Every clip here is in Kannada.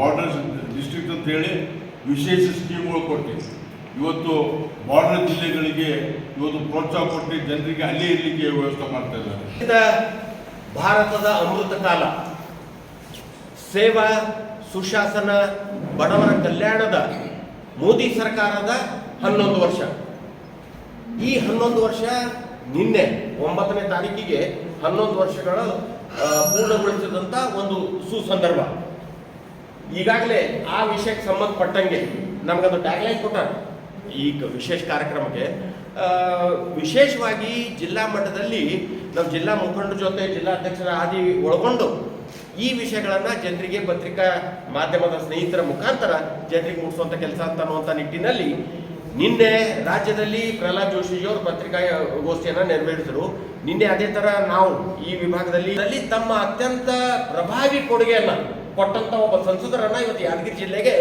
ಬಾರ್ಡರ್ ಡಿಸ್ಟ್ರಿಕ್ಟ್ ಅಂತ ಹೇಳಿ ವಿಶೇಷ ಸ್ಕೀಮ್ಗಳು ಕೊಟ್ಟಿದೆ ಇವತ್ತು ಬಾರ್ಡರ್ ಜಿಲ್ಲೆಗಳಿಗೆ ಇವತ್ತು ಪ್ರೋತ್ಸಾಹ ಕೊಟ್ಟು ಜನರಿಗೆ ಅಲ್ಲೇ ಇರಲಿಕ್ಕೆ ವ್ಯವಸ್ಥೆ ಮಾಡ್ತಾ ಇದ್ದಾರೆ. ಇದು ಭಾರತದ ಅಮೃತ ಕಾಲ. ಸೇವಾ, ಸುಶಾಸನ, ಬಡವರ ಕಲ್ಯಾಣದ ಮೋದಿ ಸರ್ಕಾರದ ಹನ್ನೊಂದು ವರ್ಷ. ಈ ಹನ್ನೊಂದು ವರ್ಷ ನಿನ್ನೆ ಒಂಬತ್ತನೇ ತಾರೀಕಿಗೆ ಹನ್ನೊಂದು ವರ್ಷಗಳು ಪೂರ್ಣಗೊಳಿಸಿದಂಥ ಒಂದು ಸುಸಂದರ್ಭ. ಈಗಾಗಲೇ ಆ ವಿಷಯಕ್ಕೆ ಸಂಬಂಧಪಟ್ಟಂಗೆ ನಮಗೊಂದು ಟ್ಯಾಗ್ಲೈನ್ ಕೊಟ್ಟಾರ. ಈ ವಿಶೇಷ ಕಾರ್ಯಕ್ರಮಕ್ಕೆ. ವಿಶೇಷವಾಗಿ ಜಿಲ್ಲಾ ಮಟ್ಟದಲ್ಲಿ ನಮ್ಮ ಜಿಲ್ಲಾ ಮುಖಂಡರ ಜೊತೆ ಜಿಲ್ಲಾ ಅಧ್ಯಕ್ಷರ ಆದಿ ಒಳಗೊಂಡು ಈ ವಿಷಯಗಳನ್ನು ಜನರಿಗೆ ಪತ್ರಿಕಾ ಮಾಧ್ಯಮದ ಸ್ನೇಹಿತರ ಮುಖಾಂತರ ಜನರಿಗೆ ಮುಟ್ಟಿಸುವಂತ ಕೆಲಸ ಅಂತ ಅನ್ನುವಂಥ ನಿಟ್ಟಿನಲ್ಲಿ ನಿನ್ನೆ ರಾಜ್ಯದಲ್ಲಿ ಪ್ರಹ್ಲಾದ್ ಜೋಶಿಜಿಯವರು ಪತ್ರಿಕಾ ಗೋಷ್ಠಿಯನ್ನ ನೆರವೇರಿಸಿದರು. ನಿನ್ನೆ ಅದೇ ತರ ನಾವು ಈ ವಿಭಾಗದಲ್ಲಿ ತಮ್ಮ ಅತ್ಯಂತ ಪ್ರಭಾವಿ ಕೊಡುಗೆಯನ್ನ ಕೊಟ್ಟಂತ ಒಬ್ಬ ಸಂಸದರನ್ನ ಇವತ್ತು ಯಾದಗಿರಿ ಜಿಲ್ಲೆಗೆ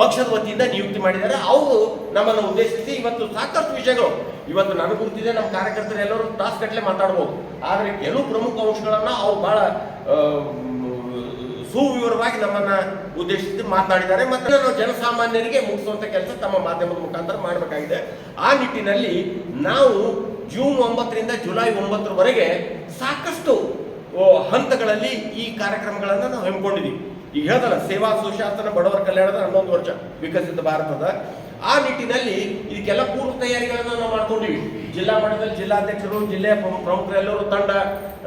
ಪಕ್ಷದ ವತಿಯಿಂದ ನಿಯುಕ್ತಿ ಮಾಡಿದ್ದಾರೆ. ಅವರು ನಮ್ಮನ್ನು ಉದ್ದೇಶಿಸಿ ಇವತ್ತು ಸಾಕಷ್ಟು ವಿಷಯಗಳು. ಇವತ್ತು ನನಗೆ ಗುರುತಿದೆ ನಮ್ಮ ಕಾರ್ಯಕರ್ತರು ಎಲ್ಲರೂ ತಾಸುಗಟ್ಟಲೆ ಮಾತಾಡ್ಬೋದು. ಆದರೆ ಕೆಲವು ಪ್ರಮುಖ ಅಂಶಗಳನ್ನ ಅವ್ರು ಬಹಳ ಸುವಿವರವಾಗಿ ನಮ್ಮನ್ನ ಉದ್ದೇಶಿಸಿ ಮಾತನಾಡಿದ್ದಾರೆ ಮತ್ತೆ ನಾವು ಜನಸಾಮಾನ್ಯರಿಗೆ ಮುಗಿಸುವಂತ ಕೆಲಸ ತಮ್ಮ ಮಾಧ್ಯಮದ ಮುಖಾಂತರ ಮಾಡಬೇಕಾಗಿದೆ. ಆ ನಿಟ್ಟಿನಲ್ಲಿ ನಾವು ಜೂನ್ ಒಂಬತ್ತರಿಂದ ಜುಲೈ ಒಂಬತ್ತರವರೆಗೆ ಸಾಕಷ್ಟು ಹಂತಗಳಲ್ಲಿ ಈ ಕಾರ್ಯಕ್ರಮಗಳನ್ನು ನಾವು ಹಮ್ಮಿಕೊಂಡಿದ್ದೀವಿ. ಈಗ ಹೇಳ್ತಾರ ಸೇವಾ ಸುಶಾಸನ ಬಡವರ ಕಲ್ಯಾಣದ ಹನ್ನೊಂದು ವರ್ಷ ವಿಕಸಿತ ಭಾರತದ. ಆ ನಿಟ್ಟಿನಲ್ಲಿ ಇದಕ್ಕೆಲ್ಲ ಪೂರ್ವ ತಯಾರಿಗಳನ್ನು ನಾವು ಮಾಡ್ಕೊಂಡಿವಿ. ಜಿಲ್ಲಾ ಮಟ್ಟದಲ್ಲಿ ಜಿಲ್ಲಾಧ್ಯಕ್ಷರು, ಜಿಲ್ಲೆಯ ಪ್ರಮು- ಪ್ರಮುಖರೆಲ್ಲರೂ ತಂಡ,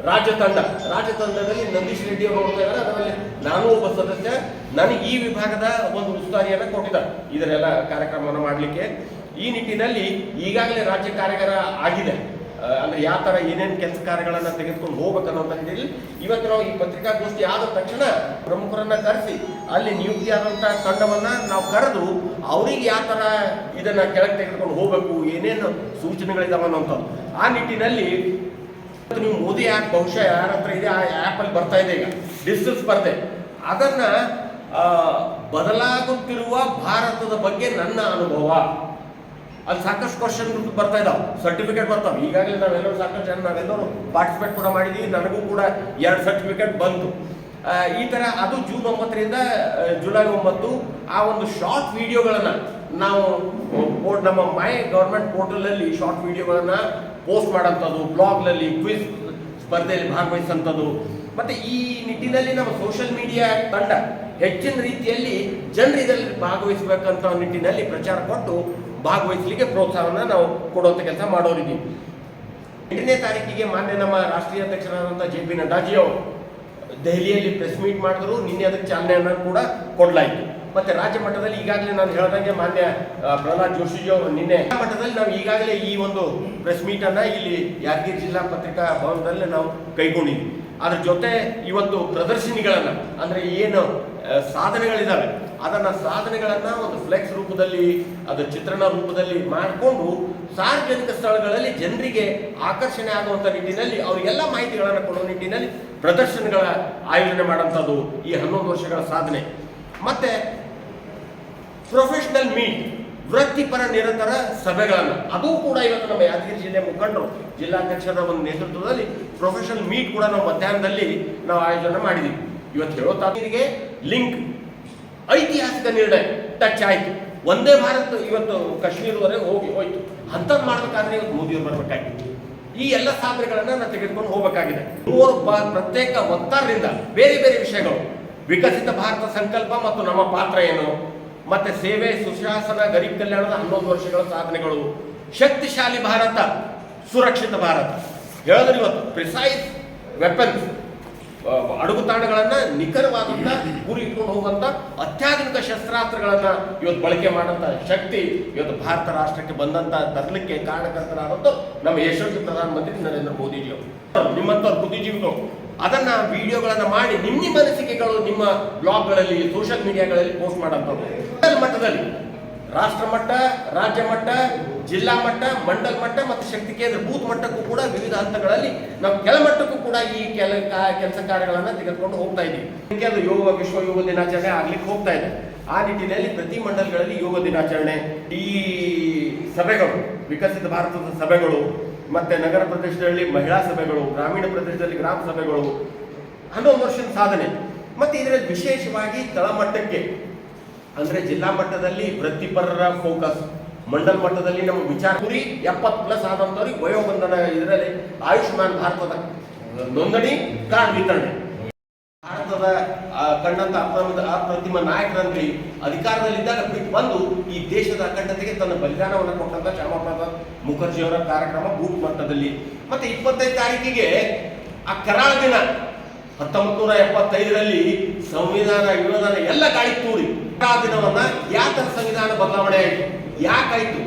ರಾಜ್ಯ ತಂಡ. ರಾಜ್ಯ ತಂಡದಲ್ಲಿ ನಂದೀಶ್ ರೆಡ್ಡಿ ಅವರು ನೋಡ್ತಾ ಇದ್ದಾರೆ. ಅದರಲ್ಲಿ ನಾನು ಒಬ್ಬ ಸದಸ್ಯ. ನನಗೆ ಈ ವಿಭಾಗದ ಒಂದು ಉಸ್ತುವಾರಿಯನ್ನು ಕೊಟ್ಟಿದ್ದಾರೆ. ಇದರೆಲ್ಲ ಕಾರ್ಯಕ್ರಮವನ್ನು ಮಾಡಲಿಕ್ಕೆ. ಈ ನಿಟ್ಟಿನಲ್ಲಿ ಈಗಾಗಲೇ ರಾಜ್ಯ ಕಾರ್ಯಗಾರ ಆಗಿದೆ. ಅಂದ್ರೆ ಯಾವ ತರ ಏನೇನು ಕೆಲಸ ಕಾರ್ಯಗಳನ್ನ ತೆಗೆದುಕೊಂಡು ಹೋಗ್ಬೇಕನ್ನೋಂಥ ಹೇಳಿ ಇವತ್ತು ನಾವು ಈ ಪತ್ರಿಕಾಗೋಷ್ಠಿ ಆದ ತಕ್ಷಣ ಪ್ರಮುಖರನ್ನ ಕರೆಸಿ ಅಲ್ಲಿ ನಿಯುಕ್ತಿಯಾದಂಥ ತಂಡವನ್ನ ನಾವು ಕರೆದು ಅವ್ರಿಗೆ ಯಾವ ತರ ಇದನ್ನ ಕೆಳಗೆ ತೆಗೆದುಕೊಂಡು ಹೋಗ್ಬೇಕು, ಏನೇನು ಸೂಚನೆಗಳಿದಾವ ಅನ್ನೋಂಥದ್ದು. ಆ ನಿಟ್ಟಿನಲ್ಲಿ ನೀವು ಮೋದಿ ಆ್ಯಪ್ ಬಹುಶಃ ಯಾರ ಹತ್ರ ಇದೆ, ಆ ಆ್ಯಪಲ್ಲಿ ಬರ್ತಾ ಇದೆ ಈಗ ಡಿಜಿಟಲ್ ಸ್ಪರ್ಧೆ. ಅದನ್ನ ಬದಲಾಗುತ್ತಿರುವ ಭಾರತದ ಬಗ್ಗೆ ನನ್ನ ಅನುಭವ. ಅಲ್ಲಿ ಸಾಕಷ್ಟು ಕ್ವಶನ್ ಬರ್ತಾ ಇದಾವೆ. ಸರ್ಟಿಫಿಕೇಟ್ ಬರ್ತಾವೆ. ಈಗಾಗಲೇ ನಾವೆಲ್ಲರೂ ಸಾಕಷ್ಟು ಜನ ನಾವೆಲ್ಲರೂ ಪಾರ್ಟಿಸಿಪೇಟ್ ಕೂಡ ಮಾಡಿದ್ದೀವಿ ನನಗೂ ಕೂಡ ಎರಡು ಸರ್ಟಿಫಿಕೇಟ್ ಬಂತು. ಈ ಥರ ಅದು ಜೂನ್ ಒಂಬತ್ತರಿಂದ ಜುಲೈ ಒಂಬತ್ತು ಆ ಒಂದು ಶಾರ್ಟ್ ವಿಡಿಯೋಗಳನ್ನು ನಾವು ನಮ್ಮ ಮೈ ಗೌರ್ಮೆಂಟ್ ಪೋರ್ಟಲಲ್ಲಿ ಶಾರ್ಟ್ ವಿಡಿಯೋಗಳನ್ನು ಪೋಸ್ಟ್ ಮಾಡೋಂಥದ್ದು ಬ್ಲಾಗ್ನಲ್ಲಿ ಕ್ವಿಜ್ ಸ್ಪರ್ಧೆಯಲ್ಲಿ ಭಾಗವಹಿಸಂಥದ್ದು. ಮತ್ತೆ ಈ ನಿಟ್ಟಿನಲ್ಲಿ ನಮ್ಮ ಸೋಷಿಯಲ್ ಮೀಡಿಯಾ ತಂಡ ಹೆಚ್ಚಿನ ರೀತಿಯಲ್ಲಿ ಜನರು ಇದರಲ್ಲಿ ಭಾಗವಹಿಸಬೇಕಂತ ನಿಟ್ಟಿನಲ್ಲಿ ಪ್ರಚಾರ ಕೊಟ್ಟು ಭಾಗವಹಿಸಲಿಕ್ಕೆ ಪ್ರೋತ್ಸಾಹನ ನಾವು ಕೊಡುವಂಥ ಕೆಲಸ ಮಾಡೋರಿದ್ದೀವಿ. ಎಂಟನೇ ತಾರೀಕಿಗೆ ಮಾನ್ಯ ನಮ್ಮ ರಾಷ್ಟ್ರೀಯ ಅಧ್ಯಕ್ಷರಾದಂಥ ಜೆ ಪಿ ನಡ್ಡಾಜಿ ಅವರು ದೆಹಲಿಯಲ್ಲಿ ಪ್ರೆಸ್ ಮೀಟ್ ಮಾಡಿದ್ರು. ನಿನ್ನೆ ಅದಕ್ಕೆ ಚಾಲನೆಯನ್ನು ಕೂಡ ಕೊಡಲಾಯಿತು. ಮತ್ತೆ ರಾಜ್ಯ ಮಟ್ಟದಲ್ಲಿ ಈಗಾಗಲೇ ನಾನು ಹೇಳ್ದಂಗೆ ಮಾನ್ಯ ಪ್ರಹ್ಲಾದ್ ಜೋಶಿಜಿ ಅವರು ನಿನ್ನೆ ಮಟ್ಟದಲ್ಲಿ ನಾವು ಈಗಾಗಲೇ ಈ ಒಂದು ಪ್ರೆಸ್ ಮೀಟ್ ಅನ್ನ ಇಲ್ಲಿ ಯಾದಗಿರಿ ಜಿಲ್ಲಾ ಪತ್ರಿಕಾ ಭವನದಲ್ಲಿ ನಾವು ಕೈಗೊಂಡಿದ್ವಿ. ಅದ್ರ ಜೊತೆ ಇವತ್ತು ಪ್ರದರ್ಶನಿಗಳನ್ನ, ಅಂದ್ರೆ ಏನು ಸಾಧನೆಗಳಿದ್ದಾವೆ ಅದನ್ನ ಸಾಧನೆಗಳನ್ನ ಒಂದು ಫ್ಲೆಕ್ಸ್ ರೂಪದಲ್ಲಿ, ಅದು ಚಿತ್ರಣ ರೂಪದಲ್ಲಿ ಮಾಡಿಕೊಂಡು ಸಾರ್ವಜನಿಕ ಸ್ಥಳಗಳಲ್ಲಿ ಜನರಿಗೆ ಆಕರ್ಷಣೆ ಆಗುವಂತ ನಿಟ್ಟಿನಲ್ಲಿ ಅವರಿಗೆಲ್ಲ ಮಾಹಿತಿಗಳನ್ನು ಕೊಡುವ ನಿಟ್ಟಿನಲ್ಲಿ ಪ್ರದರ್ಶನಗಳ ಆಯೋಜನೆ ಮಾಡೋಂಥದ್ದು ಈ ಹನ್ನೊಂದು ವರ್ಷಗಳ ಸಾಧನೆ. ಮತ್ತೆ ಪ್ರೊಫೆಷನಲ್ ಮೀಟ್ ವೃತ್ತಿಪರ ನಿರಂತರ ಸಭೆಗಳನ್ನು. ಅದು ಕೂಡ ಇವತ್ತು ನಮ್ಮ ಯಾದಗಿರಿ ಜಿಲ್ಲೆ ಮುಖಂಡರು, ಜಿಲ್ಲಾಧ್ಯಕ್ಷರ ಒಂದು ನೇತೃತ್ವದಲ್ಲಿ ಪ್ರೊಫೆಷನಲ್ ಮೀಟ್ ಕೂಡ ನಾವು ಮಧ್ಯಾಹ್ನದಲ್ಲಿ ನಾವು ಆಯೋಜನೆ ಮಾಡಿದ್ದೀವಿ ಇವತ್ತು ಹೇಳೋ ತಾರೀರಿಗೆ ಲಿಂಕ್ ಐತಿಹಾಸಿಕ ನಿರ್ಣಯ. ಟಚ್ ಆಯಿತು. ಒಂದೇ ಭಾರತ, ಇವತ್ತು ಕಾಶ್ಮೀರವರೆಗೆ ಹೋಗಿ ಹೋಯ್ತು. ಅಂಥದ್ದು ಮಾಡ್ಬೇಕಾದ್ರೆ ಇವತ್ತು ಮೋದಿಯವರು ಬರಬೇಕಾಗಿತ್ತು ಈ ಎಲ್ಲ ಸಾಧನೆಗಳನ್ನ ನಾವು ತೆಗೆದುಕೊಂಡು ಹೋಗಬೇಕಾಗಿದೆ. ಮೂವರು ಪ್ರತ್ಯೇಕ ಒತ್ತಾರದಿಂದ ಬೇರೆ ಬೇರೆ ವಿಷಯಗಳು. ವಿಕಸಿತ ಭಾರತ ಸಂಕಲ್ಪ ಮತ್ತು ನಮ್ಮ ಪಾತ್ರ ಏನು? ಮತ್ತೆ ಸೇವೆ ಸುಶಾಸನ, ಗರೀಬ್ ಕಲ್ಯಾಣದ ಹನ್ನೊಂದು ವರ್ಷಗಳ ಸಾಧನೆಗಳು. ಶಕ್ತಿಶಾಲಿ ಭಾರತ, ಸುರಕ್ಷಿತ ಭಾರತ. ಹೇಳಿದ್ರೆ ಇವತ್ತು ಪ್ರಿಸೈಸ್ ವೆಪನ್ಸ್ ಅಡುಗುತಾಣಗಳನ್ನ ನಿಖರವಾದಂತ ಗುರಿ ಇಟ್ಕೊಂಡು ಹೋಗುವಂತ ಅತ್ಯಾಧುನಿಕ ಶಸ್ತ್ರಾಸ್ತ್ರಗಳನ್ನ ಇವತ್ತು ಬಳಕೆ ಮಾಡಂತ ಶಕ್ತಿ ಇವತ್ತು ಭಾರತ ರಾಷ್ಟ್ರಕ್ಕೆ ಬಂದಂತ, ತರಲಿಕ್ಕೆ ಕಾರಣಕರ್ತರಾದಂತ ನಮ್ಮ ಯಶಸ್ವಿ ಪ್ರಧಾನಮಂತ್ರಿ ನರೇಂದ್ರ ಮೋದಿಜಿ ಅವರು ನಿಮ್ಮಂತವ್ರ ಬುದ್ಧಿಜೀವಿಗಳು ಅದನ್ನ ವಿಡಿಯೋಗಳನ್ನ ಮಾಡಿ ನಿಮ್ಮ ನಿಮ್ಮ ಅನಿಸಿಕೆಗಳು ನಿಮ್ಮ ಬ್ಲಾಗ್ಗಳಲ್ಲಿ ಸೋಷಿಯಲ್ ಮೀಡಿಯಾಗಳಲ್ಲಿ ಪೋಸ್ಟ್ ಮಾಡೋಂಥದ್ದು ಮಟ್ಟದಲ್ಲಿ. ರಾಷ್ಟ್ರ ಮಟ್ಟ, ರಾಜ್ಯ ಮಟ್ಟ, ಜಿಲ್ಲಾ ಮಟ್ಟ, ಮಂಡಲ್ ಮಟ್ಟ ಮತ್ತು ಶಕ್ತಿ ಕೇಂದ್ರ ಬೂತ್ ಮಟ್ಟಕ್ಕೂ ಕೂಡ ವಿವಿಧ ಹಂತಗಳಲ್ಲಿ ನಾವು ಕೆಳಮಟ್ಟಕ್ಕೂ ಕೂಡ ಈ ಕೆಲ ಕೆಲಸ ಕಾರ್ಯಗಳನ್ನು ತೆಗೆದುಕೊಂಡು ಹೋಗ್ತಾ ಇದ್ದೀವಿ. ಕೆಲವು ಯೋಗ, ವಿಶ್ವ ಯೋಗ ದಿನಾಚರಣೆ ಆಗ್ಲಿಕ್ಕೆ ಹೋಗ್ತಾ ಇದೆ. ಆ ನಿಟ್ಟಿನಲ್ಲಿ ಪ್ರತಿ ಮಂಡಲಗಳಲ್ಲಿ ಯೋಗ ದಿನಾಚರಣೆ. ಈ ಸಭೆಗಳು, ವಿಕಸಿತ ಭಾರತದ ಸಭೆಗಳು ಮತ್ತೆ ನಗರ ಪ್ರದೇಶದಲ್ಲಿ ಮಹಿಳಾ ಸಭೆಗಳು, ಗ್ರಾಮೀಣ ಪ್ರದೇಶದಲ್ಲಿ ಗ್ರಾಮ ಸಭೆಗಳು, ಹನ್ನೊಂದು ವರ್ಷದ ಸಾಧನೆ. ಮತ್ತೆ ಇದರಲ್ಲಿ ವಿಶೇಷವಾಗಿ ತಳಮಟ್ಟಕ್ಕೆ, ಅಂದ್ರೆ ಜಿಲ್ಲಾ ಮಟ್ಟದಲ್ಲಿ ವೃತ್ತಿಪರರ ಫೋಕಸ್ ಮಂಡಲ್ ಮಟ್ಟದಲ್ಲಿ ನಮ್ಮ ವಿಚಾರ. ಗುರಿ ಎಪ್ಪತ್ತು ಪ್ಲಸ್ ಆದಂಥವ್ರಿಗೆ ವಯೋಬಂಧನ ಇದರಲ್ಲಿ ಆಯುಷ್ಮಾನ್ ಭಾರತದ ನೋಂದಣಿ ಕಾರ್ಡ್ ವಿತರಣೆ. ಭಾರತದ ಕಂಡಂತ ಅಪ್ರಮದ ಅಪ್ರತಿಮ ನಾಯಕರಲ್ಲಿ ಅಧಿಕಾರದಲ್ಲಿದ್ದಾಗ ಬಿಟ್ಟು ಬಂದು ಈ ದೇಶದ ಅಖಂಡತೆಗೆ ತನ್ನ ಬಲಿದಾನವನ್ನು ಕೊಟ್ಟಂತ ಶ್ಯಾಮಪ್ರಸಾದ್ ಮುಖರ್ಜಿಯವರ ಕಾರ್ಯಕ್ರಮ ಬೂತ್ ಮಟ್ಟದಲ್ಲಿ. ಮತ್ತೆ ಇಪ್ಪತ್ತೈದು ತಾರೀಕಿಗೆ ಆ ಕರಾಳ ದಿನ ಹತ್ತೊಂಬತ್ತು ನೂರ ಎಪ್ಪತ್ತೈದರಲ್ಲಿ ಸಂವಿಧಾನ ವಿರೋಧಾನ ಎಲ್ಲ ಗಾಳಿ ತೂರಿ. ಕರಾಳ ದಿನವನ್ನ ಯಾತರ ಸಂವಿಧಾನ ಬದಲಾವಣೆ ಆಯಿತು? ಯಾಕಾಯ್ತು?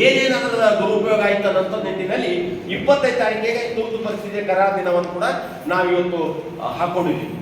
ಏನೇನು ಅದರ ದುರುಪಯೋಗ ಆಯ್ತು ಅನ್ನೋ ನಿಟ್ಟಿನಲ್ಲಿ ಇಪ್ಪತ್ತೈದು ತಾರೀಕಿಗೆ ತುರ್ತು ಪರಿಸ್ಥಿತಿಯ ಕರಾಳ ದಿನವನ್ನು ಕೂಡ ನಾವು ಇವತ್ತು ಆ, ಹಾಕೊಂಡಿದ್ದೀವಿ.